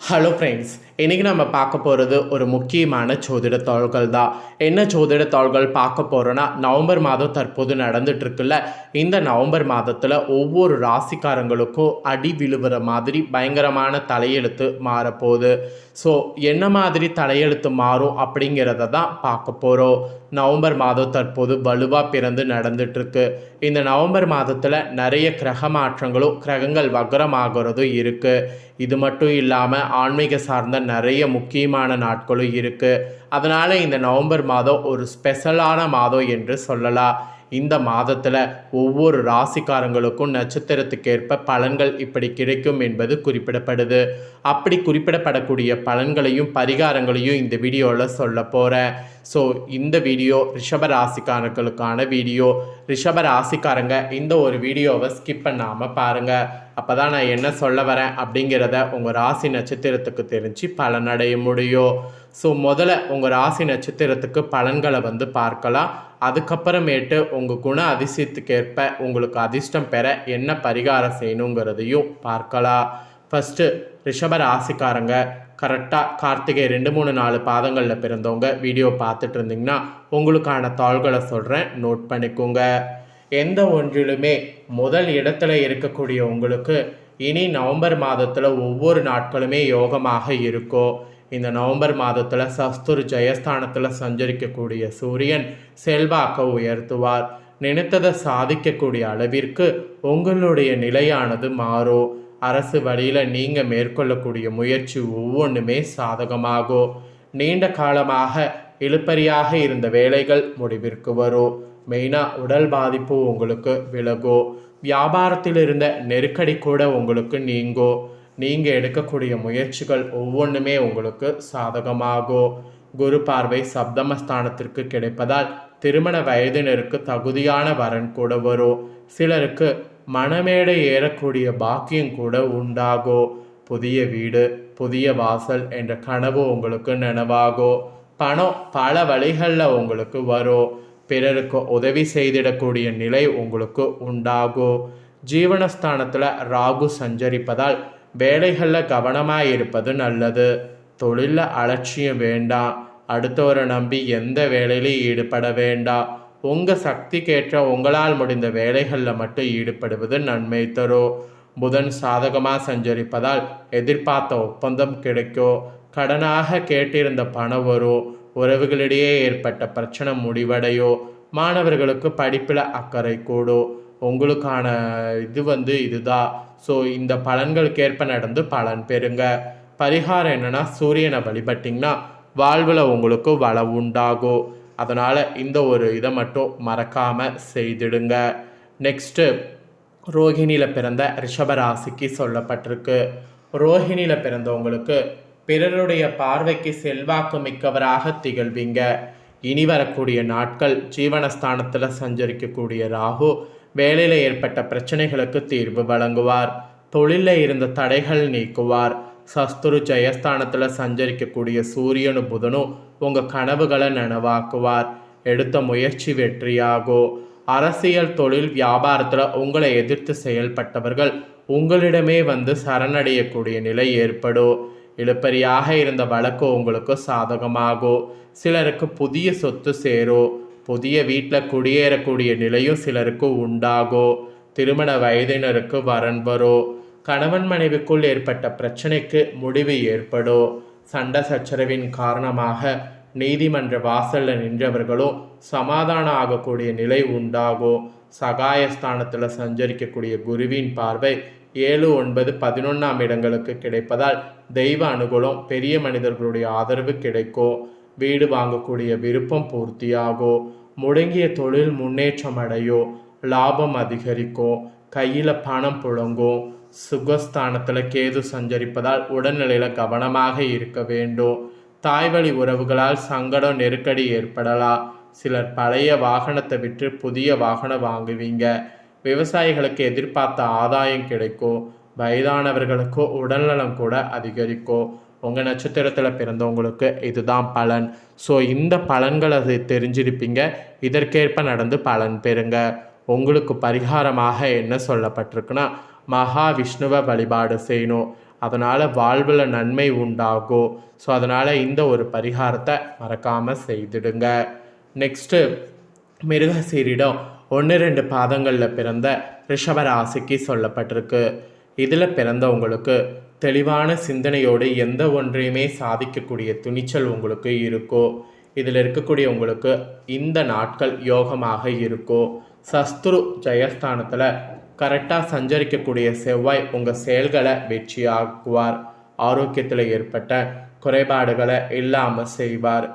Hello friends இன்றைக்கி நம்ம பார்க்க போகிறது ஒரு முக்கியமான ஜோதிட தாள்கள் தான். என்ன ஜோதிட தாள்கள் பார்க்க போகிறோன்னா நவம்பர் மாதம் தற்போது நடந்துட்டுருக்குல்ல. இந்த நவம்பர் மாதத்தில் ஒவ்வொரு ராசிக்காரங்களுக்கும் அடி விழுவுற மாதிரி பயங்கரமான தலையெழுத்து மாறப்போகுது ஸோ என்ன மாதிரி தலையெழுத்து மாறும் அப்படிங்கிறத தான் பார்க்க போகிறோம் நவம்பர் மாதம் தற்போது வலுவாக பிறந்து நடந்துட்டுருக்கு. இந்த நவம்பர் மாதத்தில் நிறைய கிரக மாற்றங்களும் கிரகங்கள் வக்ரமாகிறதும் இருக்குது இது மட்டும் இல்லாமல் ஆன்மீக சார்ந்த நிறைய முக்கியமான நாட்களும் இருக்குது அதனால் இந்த நவம்பர் மாதம் ஒரு ஸ்பெஷலான மாதம் என்று சொல்லலாம். இந்த மாதத்தில் ஒவ்வொரு ராசிக்காரங்களுக்கும் நட்சத்திரத்துக்கேற்ப பலன்கள் இப்படி கிடைக்கும் என்பது குறிப்பிடப்படுது. அப்படி குறிப்பிடப்படக்கூடிய பலன்களையும் பரிகாரங்களையும் இந்த வீடியோவில் சொல்ல போகிறேன் ஸோ இந்த வீடியோ ரிஷப ராசிக்காரர்களுக்கான வீடியோ. ரிஷப ராசிக்காரங்க இந்த ஒரு வீடியோவை ஸ்கிப் பண்ணாமல் பாருங்கள் அப்போ தான் நான் என்ன சொல்ல வரேன் அப்படிங்கிறத உங்கள் ராசி நட்சத்திரத்துக்கு தெரிஞ்சு பலனடைய முடியும். ஸோ முதல்ல உங்கள் ராசி நட்சத்திரத்துக்கு பலன்களை வந்து பார்க்கலாம். அதுக்கப்புறமேட்டு உங்கள் குண அதிசயத்துக்கேற்ப உங்களுக்கு அதிர்ஷ்டம் பெற என்ன பரிகாரம் செய்யணுங்கிறதையும் பார்க்கலாம். ஃபஸ்ட்டு ரிஷப ராசிக்காரங்க கரெக்டாக கார்த்திகை ரெண்டு மூணு நாலு பாதங்களில் பிறந்தவங்க வீடியோ பார்த்துட்டு இருந்தீங்கன்னா உங்களுக்கான தாள்களை சொல்கிறேன் நோட் பண்ணிக்கோங்க. எந்த ஒன்றிலுமே முதல் இடத்துல இருக்கக்கூடிய உங்களுக்கு இனி நவம்பர் மாதத்தில் ஒவ்வொரு நாட்களுமே யோகமாக இருக்கும் இந்த நவம்பர் மாதத்தில் சஸ்துர் ஜெயஸ்தானத்தில் சஞ்சரிக்கக்கூடிய சூரியன் செல்வாக்க உயர்த்துவார். நினைத்ததை சாதிக்கக்கூடிய அளவிற்கு உங்களுடைய நிலையானது மாறும் அரசு வழியில் நீங்கள் மேற்கொள்ளக்கூடிய முயற்சி ஒவ்வொன்றுமே சாதகமாகும் நீண்ட காலமாக இழுப்பறியாக இருந்த வேலைகள் முடிவிற்கு வரும். மெயினாக உடல் பாதிப்பு உங்களுக்கு விலகும் வியாபாரத்தில் இருந்த நெருக்கடி கூட உங்களுக்கு நீங்கும் நீங்கள் எடுக்கக்கூடிய முயற்சிகள் ஒவ்வொன்றுமே உங்களுக்கு சாதகமாகும் குரு பார்வை சப்தமஸ்தானத்திற்கு கிடைப்பதால் திருமண வயதினருக்கு தகுதியான வரன் கூட வரும் சிலருக்கு மணமேடை ஏறக்கூடிய பாக்கியம் கூட உண்டாகும் புதிய வீடு புதிய வாசல் என்ற கனவு உங்களுக்கு நினைவாகும் பணம் பல வழிகளில் உங்களுக்கு வரும் பிறருக்கு உதவி செய்திடக்கூடிய நிலை உங்களுக்கு உண்டாகும் ஜீவனஸ்தானத்தில் ராகு சஞ்சரிப்பதால் வேலைகளில் கவனமாக இருப்பது நல்லது. தொழிலில் அலட்சியம் வேண்டாம் அடுத்தவரை நம்பி எந்த வேலையிலையும் ஈடுபட வேண்டாம் உங்கள் சக்திக்கேற்ற உங்களால் முடிந்த வேலைகளில் மட்டும் ஈடுபடுவது நன்மை தரும் புதன் சாதகமாக சஞ்சரிப்பதால் எதிர்பார்த்த ஒப்பந்தம் கிடைக்கும் கடனாக கேட்டிருந்த பணம் வரும் உறவுகளிடையே ஏற்பட்ட பிரச்சனை முடிவடையோ மாணவர்களுக்கு படிப்பில் அக்கறை கூடோ உங்களுக்கான இது வந்து இதுதான் ஸோ இந்த பலன்களுக்கேற்ப நடந்து பலன் பெறுங்க. பரிகாரம் என்னென்னா சூரியனை வழிபட்டிங்கன்னா வாழ்வில் உங்களுக்கு வளம் உண்டாகும் அதனால் இந்த ஒரு இதை மட்டும் மறக்காமல் செய்திடுங்க. நெக்ஸ்ட்டு ரோஹிணியில் பிறந்த ரிஷபராசிக்கு சொல்லப்பட்டிருக்கு. ரோஹிணியில் பிறந்தவங்களுக்கு பிறருடைய பார்வைக்கு செல்வாக்கு மிக்கவராக திகழ்வீங்க. இனி வரக்கூடிய நாட்கள் ஜீவனஸ்தானத்தில் சஞ்சரிக்கக்கூடிய ராகு வேலையில் ஏற்பட்ட பிரச்சனைகளுக்கு தீர்வு வழங்குவார். தொழிலில் இருந்த தடைகள் நீக்குவார். சஸ்துரு ஜெயஸ்தானத்தில் சஞ்சரிக்கக்கூடிய சூரியனும் புதனும் உங்கள் கனவுகளை நனவாக்குவார். எடுத்த முயற்சி வெற்றியாகும் அரசியல் தொழில் வியாபாரத்தில் உங்களை எதிர்த்து செயல்பட்டவர்கள் உங்களிடமே வந்து சரணடையக்கூடிய நிலை ஏற்படும். இழுப்பறியாக இருந்த வழக்கு உங்களுக்கு சாதகமாகும் சிலருக்கு புதிய சொத்து சேரும் புதிய வீட்டில் குடியேறக்கூடிய நிலையும் சிலருக்கு உண்டாகும் திருமண வயதினருக்கு வரன் வரும் கணவன் மனைவிக்குள் ஏற்பட்ட பிரச்சனைக்கு முடிவு ஏற்படும் சண்டை சச்சரவின் காரணமாக நீதிமன்ற வாசலில் நின்றவர்களும் சமாதானம் ஆகக்கூடிய நிலை உண்டாகும் சகாயஸ்தானத்தில் சஞ்சரிக்கக்கூடிய குருவின் பார்வை ஏழு ஒன்பது பதினொன்றாம் இடங்களுக்கு கிடைப்பதால் தெய்வ அனுகூலம் பெரிய மனிதர்களுடைய ஆதரவு கிடைக்கும் வீடு வாங்கக்கூடிய விருப்பம் பூர்த்தியாகும் முடங்கிய தொழில் முன்னேற்றம் அடையோ? லாபம் அதிகரிக்கும் கையில் பணம் புழங்கும் சுகஸ்தானத்தில் கேது சஞ்சரிப்பதால் உடல்நிலையில் கவனமாக இருக்க வேண்டும் தாய்வழி உறவுகளால் சங்கடம் நெருக்கடி ஏற்படலாம் சிலர் பழைய வாகனத்தை விற்று புதிய வாகனம் வாங்குவீங்க. விவசாயிகளுக்கு எதிர்பார்த்த ஆதாயம் கிடைக்கும் வயதானவர்களுக்கு உடல்நலம் கூட அதிகரிக்கும் உங்கள் நட்சத்திரத்தில் பிறந்தவங்களுக்கு இதுதான் பலன். ஸோ இந்த பலன்களை அது தெரிஞ்சிருப்பீங்க. இதற்கேற்ப நடந்து பலன் பெறுங்க. உங்களுக்கு பரிகாரமாக என்ன சொல்லப்பட்டிருக்குன்னா மகாவிஷ்ணுவை வழிபாடு செய்யணும். அதனால் வாழ்வில் நன்மை உண்டாகும் ஸோ அதனால் இந்த ஒரு பரிகாரத்தை மறக்காமல் செய்திடுங்க. நெக்ஸ்ட்டு மிருகசீரிடம் ஒன்று ரெண்டு பாதங்களில் பிறந்த ரிஷபராசிக்கு சொல்லப்பட்டிருக்கு. இதில் பிறந்தவங்களுக்கு தெளிவான சிந்தனையோடு எந்த ஒன்றையுமே சாதிக்கக்கூடிய துணிச்சல் உங்களுக்கு இருக்கோ இதில் இருக்கக்கூடிய உங்களுக்கு இந்த நாட்கள் யோகமாக இருக்கோ சஸ்துரு ஜெயஸ்தானத்தில் கரெக்டாக சஞ்சரிக்கக்கூடிய செவ்வாய் உங்கள் செயல்களை வெற்றியாக்குவார். ஆரோக்கியத்தில் ஏற்பட்ட குறைபாடுகளை இல்லாமல் செய்வார்.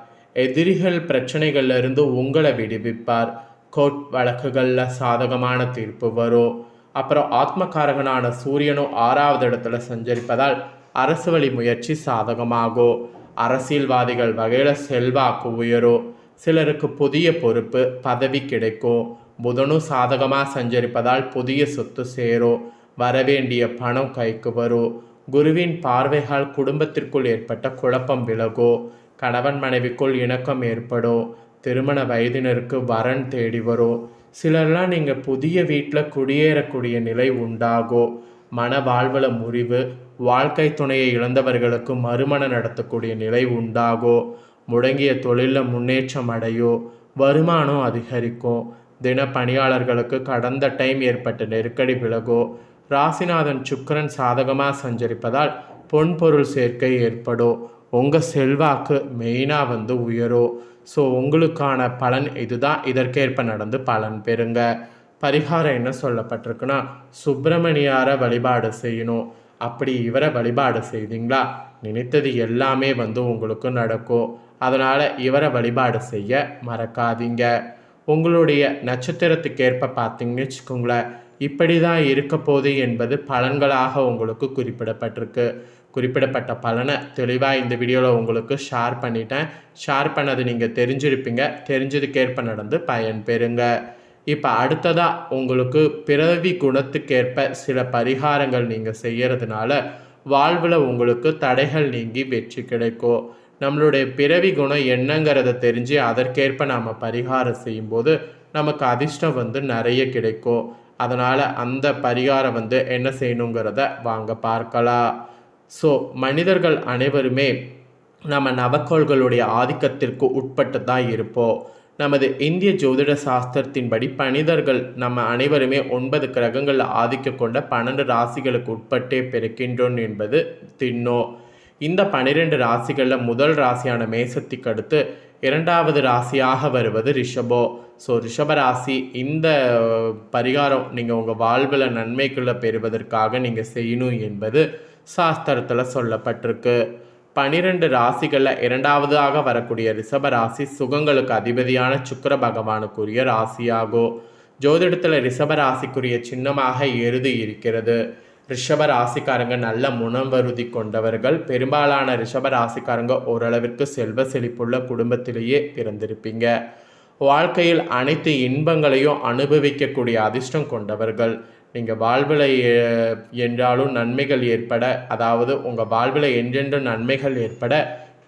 எதிரிகள் பிரச்சனைகள்ல இருந்து உங்களை விடுவிப்பார். கோர்ட் வழக்குகளில் சாதகமான தீர்ப்பு வரும் அப்புறம் ஆத்மகாரகனான சூரியனும் ஆறாவது இடத்துல சஞ்சரிப்பதால் அரசு வழி முயற்சி சாதகமாகும் அரசியல்வாதிகள் வகையில் செல்வாக்கு உயரும் சிலருக்கு புதிய பொறுப்பு பதவி கிடைக்கும் புதனும் சாதகமாக சஞ்சரிப்பதால் புதிய சொத்து சேரும் வரவேண்டிய பணம் கைக்கு வரும் குருவின் பார்வைகள் குடும்பத்திற்குள் ஏற்பட்ட குழப்பம் விலகும் கணவன் மனைவிக்குள் இணக்கம் ஏற்படும் திருமண வயதினருக்கு வரன் தேடி வரும் சிலர்லாம் நீங்கள் புதிய வீட்டில் குடியேறக்கூடிய நிலை உண்டாகும் மன வாழ்வள முறிவு வாழ்க்கை துணையை இழந்தவர்களுக்கு மறுமணம் நடத்தக்கூடிய நிலை உண்டாகும் முடங்கிய தொழிலில் முன்னேற்றம் அடையும் வருமானம் அதிகரிக்கும் தின பணியாளர்களுக்கு கடந்த டைம் ஏற்பட்ட நெருக்கடி விலகும் ராசிநாதன் சுக்கிரன் சாதகமாக சஞ்சரிப்பதால் பொன்பொருள் சேர்க்கை ஏற்படும் உங்கள் செல்வாக்கு மெயினாக வந்து உயரும். ஸோ உங்களுக்கான பலன் இதுதான். இதற்கேற்ப நடந்து பலன் பெறுங்க. பரிகாரம் என்ன சொல்லப்பட்டிருக்குன்னா சுப்பிரமணியாரை வழிபாடு செய்யணும். அப்படி இவரை வழிபாடு செய்தீங்களா? நினைத்தது எல்லாமே வந்து உங்களுக்கு நடக்கும். அதனால் இவரை வழிபாடு செய்ய மறக்காதீங்க. உங்களுடைய நட்சத்திரத்துக்கேற்ப பார்த்தீங்கன்னு வச்சுக்கோங்களேன் இப்படி தான் இருக்க போகுது என்பது பலன்களாக உங்களுக்கு குறிப்பிடப்பட்டிருக்கு. குறிப்பிடப்பட்ட பலனை தெளிவாக இந்த வீடியோவில் உங்களுக்கு ஷேர் பண்ணிட்டேன். ஷேர் பண்ணது நீங்கள் தெரிஞ்சிருப்பீங்க. தெரிஞ்சதுக்கேற்ப நடந்து பயன் பெறுங்க. இப்போ அடுத்ததாக உங்களுக்கு பிறவி குணத்துக்கேற்ப சில பரிகாரங்கள் நீங்கள் செய்கிறதுனால வாழ்வில் உங்களுக்கு தடைகள் நீங்கி வெற்றி கிடைக்கும். நம்மளுடைய பிறவி குணம் என்னங்கிறத தெரிஞ்சு அதற்கேற்ப நாம் பரிகாரம் செய்யும்போது நமக்கு அதிர்ஷ்டம் வந்து நிறைய கிடைக்கும். அதனால் அந்த பரிகாரம் வந்து என்ன செய்யணுங்கிறத வாங்க பார்க்கலாம். ஸோ மனிதர்கள் அனைவருமே நம்ம நவக்கோள்களுடைய ஆதிக்கத்திற்கு உட்பட்டு தான் இருப்போம். நமது இந்திய ஜோதிட சாஸ்திரத்தின்படி மனிதர்கள் நம்ம அனைவருமே ஒன்பது கிரகங்களில் ஆதிக்க கொண்ட பன்னெண்டு ராசிகளுக்கு உட்பட்டே பிறக்கின்றோம் என்பது தின்னோ இந்த பனிரெண்டு ராசிகளில் முதல் ராசியான மேசத்திற்கு அடுத்து இரண்டாவது ராசியாக வருவது ரிஷபோ. ஸோ ரிஷபராசி இந்த பரிகாரம் நீங்கள் உங்கள் வாழ்வில் நன்மைக்குள்ளே பெறுவதற்காக நீங்கள் செய்யணும் என்பது சாஸ்திரத்தில் சொல்லப்பட்டிருக்கு. பனிரெண்டு ராசிகளில் இரண்டாவதாக வரக்கூடிய ரிஷப ராசி சுகங்களுக்கு அதிபதியான சுக்கர பகவானுக்குரிய ராசியாகும் ஜோதிடத்தில் ரிஷப ராசிக்குரிய சின்னமாக எருது இருக்கிறது. ரிஷப ராசிக்காரங்க நல்ல முனவருதி கொண்டவர்கள். பெரும்பாலான ரிஷப ராசிக்காரங்க ஓரளவிற்கு செல்வ செழிப்புள்ள குடும்பத்திலேயே பிறந்திருப்பீங்க. வாழ்க்கையில் அனைத்து இன்பங்களையும் அனுபவிக்கக்கூடிய அதிர்ஷ்டம் கொண்டவர்கள். நீங்கள் வாழ்வில் என்றாலும் நன்மைகள் ஏற்பட அதாவது உங்கள் வாழ்வில் என்றென்றும் நன்மைகள் ஏற்பட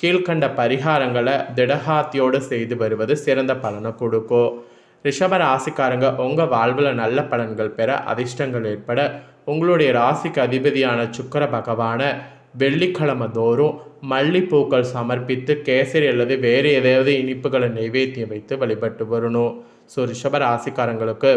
கீழ்கண்ட பரிகாரங்களை திடகாத்தியோடு செய்து வருவது சிறந்த பலனை கொடுக்கும் ரிஷப ராசிக்காரங்க உங்கள் வாழ்வில் நல்ல பலன்கள் பெற அதிர்ஷ்டங்கள் ஏற்பட உங்களுடைய ராசிக்கு அதிபதியான சுக்கர பகவான வெள்ளிக்கிழமை தோறும் மல்லிப்பூக்கள் சமர்ப்பித்து கேசரி அல்லது வேறு ஏதாவது இனிப்புகளை நைவேத்தியம் வைத்து வழிபட்டு வரணும். ஸோ ரிஷப ராசிக்காரங்களுக்கு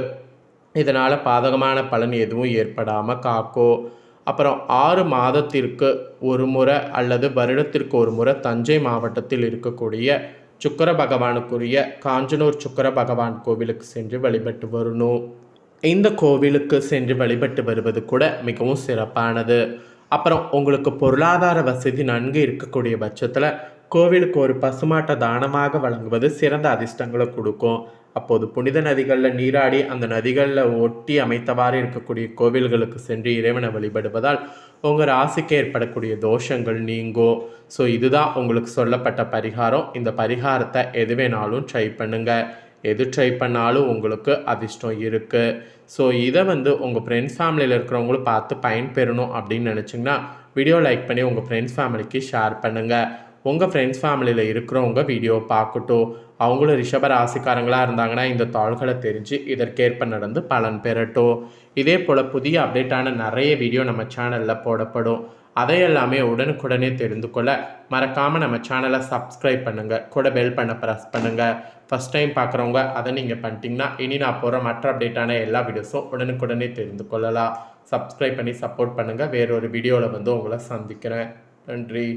இதனால் பாதகமான பலன் எதுவும் ஏற்படாமல் காக்கும் அப்புறம் ஆறு மாதத்திற்கு ஒரு முறை அல்லது வருடத்திற்கு ஒரு முறை தஞ்சை மாவட்டத்தில் இருக்கக்கூடிய சுக்கர பகவானுக்குரிய காஞ்சனூர் சுக்கர பகவான் கோவிலுக்கு சென்று வழிபட்டு வரணும் இந்த கோவிலுக்கு சென்று வழிபட்டு வருவது கூட மிகவும் சிறப்பானது. அப்புறம் உங்களுக்கு பொருளாதார வசதி நன்கு இருக்கக்கூடிய பட்சத்தில் கோவிலுக்கு ஒரு பசுமாட்டை தானமாக வழங்குவது சிறந்த அதிர்ஷ்டங்களை கொடுக்கும். அப்போது புனித நதிகளில் நீராடி அந்த நதிகளில் ஒட்டி அமைத்தவாறு இருக்கக்கூடிய கோவில்களுக்கு சென்று இறைவனை வழிபடுவதால் உங்கள் ராசிக்கு ஏற்படக்கூடிய தோஷங்கள் நீங்கும் ஸோ இதுதான் உங்களுக்கு சொல்லப்பட்ட பரிகாரம். இந்த பரிகாரத்தை எது வேணாலும் ட்ரை பண்ணுங்கள் எது ட்ரை பண்ணாலும் உங்களுக்கு அதிர்ஷ்டம் இருக்குது ஸோ இதை வந்து உங்கள் ஃப்ரெண்ட்ஸ் ஃபேமிலியில் இருக்கிறவங்களும் பார்த்து பயன்பெறணும் அப்படின்னு நினச்சிங்கன்னா வீடியோ லைக் பண்ணி உங்கள் ஃப்ரெண்ட்ஸ் ஃபேமிலிக்கு ஷேர் பண்ணுங்கள் உங்கள் ஃப்ரெண்ட்ஸ் ஃபேமிலியில் இருக்கிறவங்க வீடியோ பார்க்கட்டும். அவங்களும் ரிஷப ராசிக்காரங்களாக இருந்தாங்கன்னா இந்த தாள்களை தெரிஞ்சு இதற்கேற்ப நடந்து பலன் பெறட்டும். இதே போல் புதிய அப்டேட்டான நிறைய வீடியோ நம்ம சேனலில் போடப்படும். அதையெல்லாமே உடனுக்குடனே தெரிந்து கொள்ள மறக்காமல் நம்ம சேனலை சப்ஸ்கிரைப் பண்ணுங்கள் கூட பெல் பண்ண ப்ரெஸ் பண்ணுங்கள் ஃபஸ்ட் டைம் பார்க்குறவங்க அதை நீங்கள் பண்ணிட்டீங்கன்னா இனி நான் போகிற மற்ற அப்டேட்டான எல்லா வீடியோஸும் உடனுக்குடனே தெரிந்து கொள்ளலாம். சப்ஸ்கிரைப் பண்ணி சப்போர்ட் பண்ணுங்கள் வேறொரு வீடியோவில் வந்து உங்களை சந்திக்கிறேன். நன்றி.